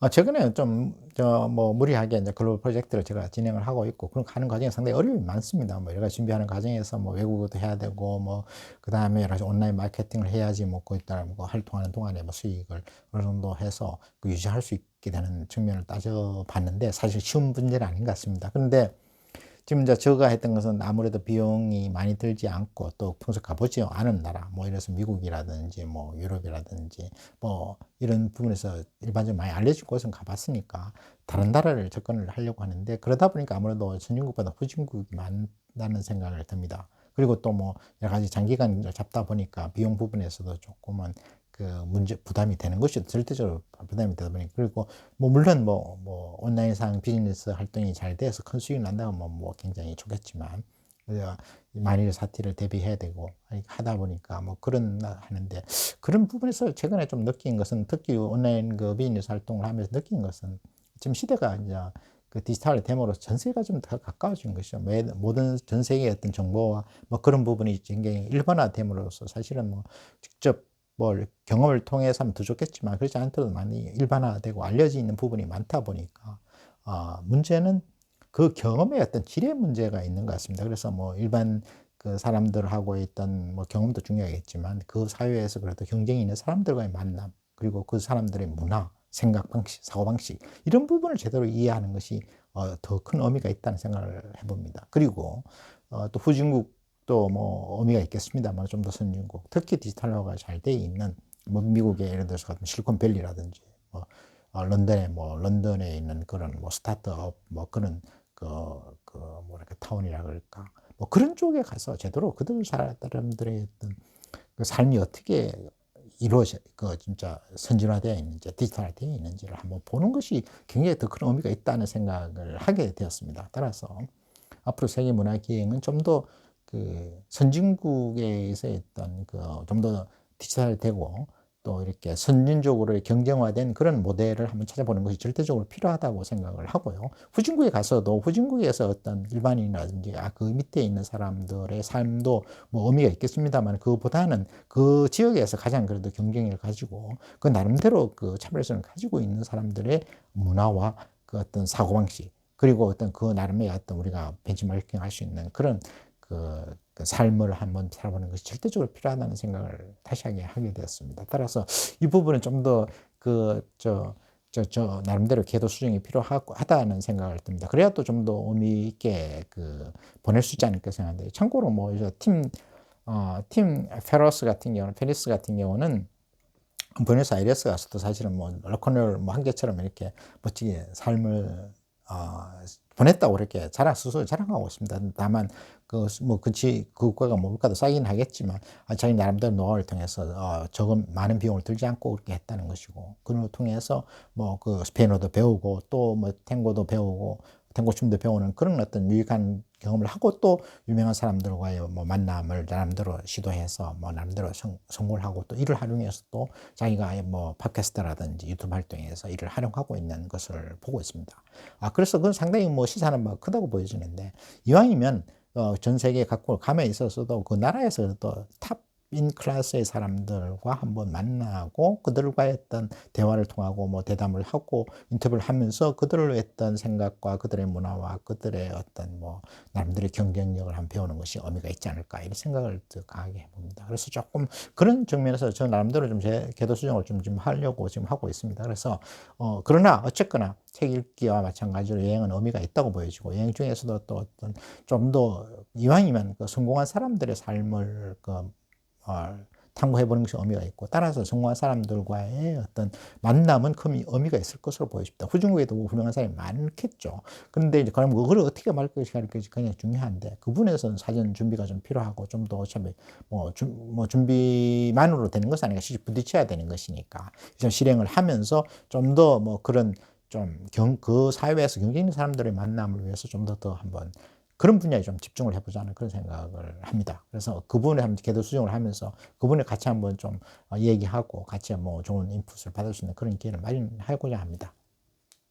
어, 최근에 좀, 저, 뭐, 무리하게 이제 글로벌 프로젝트를 제가 진행을 하고 있고, 그런 가는 과정에 상당히 어려움이 많습니다. 뭐, 여러 가지 준비하는 과정에서 뭐, 외국어도 해야 되고, 뭐, 그 다음에 여러 가지 온라인 마케팅을 해야지, 뭐, 거기다 뭐, 활동하는 동안에 뭐, 수익을 어느 정도 해서 그 유지할 수 있게 되는 측면을 따져봤는데, 사실 쉬운 문제는 아닌 것 같습니다. 그런데, 지금 이제 저가 했던 것은 아무래도 비용이 많이 들지 않고 또 평소 가보지 않은 나라, 뭐 이래서 미국이라든지 뭐 유럽이라든지 뭐 이런 부분에서 일반적으로 많이 알려진 곳은 가봤으니까 다른 나라를 접근을 하려고 하는데 그러다 보니까 아무래도 선진국보다 후진국이 많다는 생각을 듭니다. 그리고 또 뭐 여러 가지 장기간 잡다 보니까 비용 부분에서도 조금은 그 문제 부담이 되는 것이 절대적으로 부담이 되다 보니 그리고 뭐 물론 뭐, 뭐 온라인상 비즈니스 활동이 잘 돼서 큰 수익이 난다면 뭐, 뭐 굉장히 좋겠지만 만일 사태를 대비해야 되고 하다 보니까 뭐 그런 하는데 그런 부분에서 최근에 좀 느낀 것은 특히 온라인 그 비즈니스 활동을 하면서 느낀 것은 지금 시대가 이제 그 디지털 데모로 전세가 좀 더 가까워진 것이죠. 모든 전 세계의 어떤 정보와 뭐 그런 부분이 굉장히 일반화 됨으로써 사실은 뭐 직접 뭘 경험을 통해서 하면 더 좋겠지만 그렇지 않더라도 많이 일반화되고 알려져 있는 부분이 많다 보니까 어, 문제는 그 경험의 어떤 질의 문제가 있는 것 같습니다. 그래서 뭐 일반 그 사람들하고 있던 뭐 경험도 중요하겠지만 그 사회에서 그래도 경쟁이 있는 사람들과의 만남 그리고 그 사람들의 문화, 생각 방식, 사고 방식 이런 부분을 제대로 이해하는 것이 어, 더큰 의미가 있다는 생각을 해봅니다. 그리고 어, 또 후진국 또 뭐 의미가 있겠습니다만 좀 더 선진국, 특히 디지털화가 잘 돼 있는 뭐 미국의 예를 들어서 실리콘밸리라든지 뭐 어, 런던에 뭐 런던에 있는 그런 뭐 스타트업 뭐 그런 그, 그 뭐랄까 타운이라 그럴까 뭐 그런 쪽에 가서 제대로 그들 사람들의 어떤 그 삶이 어떻게 이루어져 그 진짜 선진화되어 있는지 디지털화되어 있는지를 한번 보는 것이 굉장히 더 큰 의미가 있다는 생각을 하게 되었습니다. 따라서 앞으로 세계 문화 기행은 좀더 그 선진국에서 있던 그 좀 더 디지털되고 또 이렇게 선진적으로 경쟁화된 그런 모델을 한번 찾아보는 것이 절대적으로 필요하다고 생각을 하고요. 후진국에 가서도 후진국에서 어떤 일반인이라든지 아, 그 밑에 있는 사람들의 삶도 뭐 의미가 있겠습니다만 그보다는 그 지역에서 가장 그래도 경쟁력을 가지고 그 나름대로 그 차별성을 가지고 있는 사람들의 문화와 그 어떤 사고방식 그리고 어떤 그 나름의 어떤 우리가 벤치마킹 할 수 있는 그런 그, 그 삶을 한번 살아보는 것이 절대적으로 필요하다는 생각을 다시 하게 하게 되었습니다. 따라서 이 부분은 좀 더 그, 저, 저, 저, 나름대로 궤도 수정이 필요하다는 생각을 듭니다. 그래야 또 좀 더 의미 있게 그, 보낼 수 있지 않을까 생각하는데, 참고로 뭐, 팀, 어, 팀 페러스 같은 경우는, 페리스 같은 경우는 부에노스 아이레스 가서도 사실은 뭐, 로코넬 뭐, 한 개처럼 이렇게 멋지게 삶을 어, 보냈다고 이렇게 자랑 스스로 자랑하고 있습니다. 다만 그뭐 그치 그 국가가 물가도 싸긴 하겠지만 아, 자기 나름대로 노하우를 통해서 어, 적은 많은 비용을 들지 않고 그렇게 했다는 것이고 그걸 통해서 뭐 그 스페인어도 배우고 또 뭐 탱고도 배우고 탱고춤도 배우는 그런 어떤 유익한 경험을 하고 또 유명한 사람들과의 뭐 만남을 나름대로 시도해서 뭐 나름대로 성, 성공을 하고 또 이를 활용해서 또 자기가 뭐 팟캐스트라든지 유튜브 활동에서 이를 활용하고 있는 것을 보고 있습니다. 아 그래서 그건 상당히 뭐 시사는 뭐 크다고 보여지는데 이왕이면 어, 전 세계 각국 감에 있어서도 그 나라에서 또 탑 인 클래스의 사람들과 한번 만나고 그들과의 어떤 대화를 통하고 뭐 대담을 하고 인터뷰를 하면서 그들을 했던 생각과 그들의 문화와 그들의 어떤 뭐 나름대로의 경쟁력을 한번 배우는 것이 의미가 있지 않을까 이런 생각을 강하게 해봅니다. 그래서 조금 그런 측면에서 저 나름대로 좀 제 궤도 수정을 좀, 좀 하려고 지금 하고 있습니다. 그래서 어 그러나 어쨌거나 책 읽기와 마찬가지로 여행은 의미가 있다고 보여지고 여행 중에서도 또 어떤 좀 더 이왕이면 그 성공한 사람들의 삶을 그 어, 탐구해보는 것이 의미가 있고 따라서 성공한 사람들과의 어떤 만남은 큰 의미가 있을 것으로 보여집니다. 후중국에도 훌륭한 사람이 많겠죠. 그런데 이제 그럼 그걸 어떻게 말 것이 할 것이 그냥 중요한데 그 부분에서는 사전 준비가 좀 필요하고 좀더 어차피 뭐, 주, 뭐 준비만으로 되는 것이 아니라 실제 부딪혀야 되는 것이니까 좀 실행을 하면서 좀 더 뭐 그런 좀 그 사회에서 경쟁 있는 사람들의 만남을 위해서 좀 더 더 한번 그런 분야에 좀 집중을 해보자는 그런 생각을 합니다. 그래서 그분을 한번 궤도 수정을 하면서 그분을 같이 한번 좀 어, 얘기하고 같이 뭐 좋은 인풋을 받을 수 있는 그런 기회를 마련하고자 합니다.